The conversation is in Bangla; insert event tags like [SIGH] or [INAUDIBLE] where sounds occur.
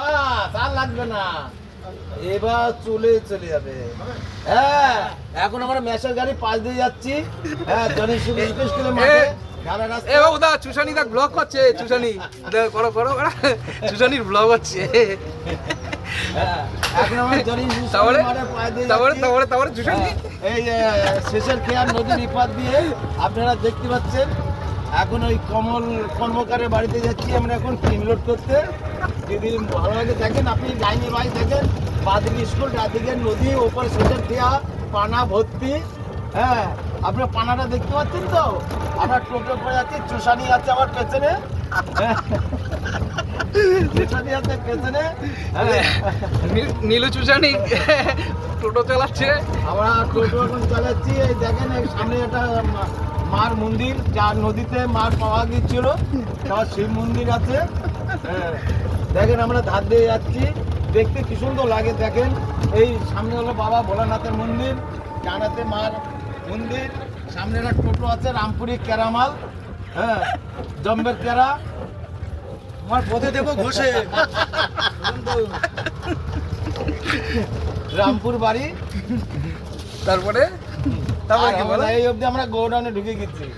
আর লাগবে না। এবার চলে চলে যাবে। হ্যাঁ এখন আমরা মেসের গাড়ি পাশ দিয়ে যাচ্ছি। হ্যাঁ জনি সুবিশ করে মাঠে। এ বাবু দা চুষানি দা ব্লগ করছে চুষানি। দে- করো করো করো। চুষানির ব্লগ হচ্ছে। শেষের খেয়ার নদীর ইপার দিয়ে আপনারা দেখতে পাচ্ছেন। এখন ওই কমল কর্মকারের বাড়িতে যাচ্ছি আমরা এখন ক্রিম লোড করতে। যদি ভালো লাগে দেখেন আপনি লাইনে বাই দেখেন বাদিকে স্কুল রাদিকে নদী ওপরে শেষের দেওয়া পানা ভর্তি হ্যাঁ আপনার পানাটা দেখতে পাচ্ছেন তো? আমরা টোটো করে যাচ্ছি চুষানি আছে আমার পেছনে। হ্যাঁ। আছে পেছনে হ্যাঁ। নীলু চুষানি টোটো চালাচ্ছে। আমরা টোটো এখন চালাচ্ছি এই দেখেন এই সামনে একটা মার মন্দির যার নদীতে মার পাওয়া গিয়েছিল তার শিব মন্দির আছে। হ্যাঁ, দেখেন আমরা ধার দিয়ে যাচ্ছি দেখতে কি সুন্দর লাগে দেখেন। এই সামনে হলো বাবা ভোলানাথের মন্দির ডানাতে মার মন্দির সামনে একটা টোটো আছে রামপুরি কেরামাল হ্যাঁ জম্বের কেরা আমার পথে দেবো ঘষে। রামপুর বাড়ি। তারপরে? তারপরে এই অবধি আমরা গোডাউনে ঢুকে গেছি। [LAUGHS]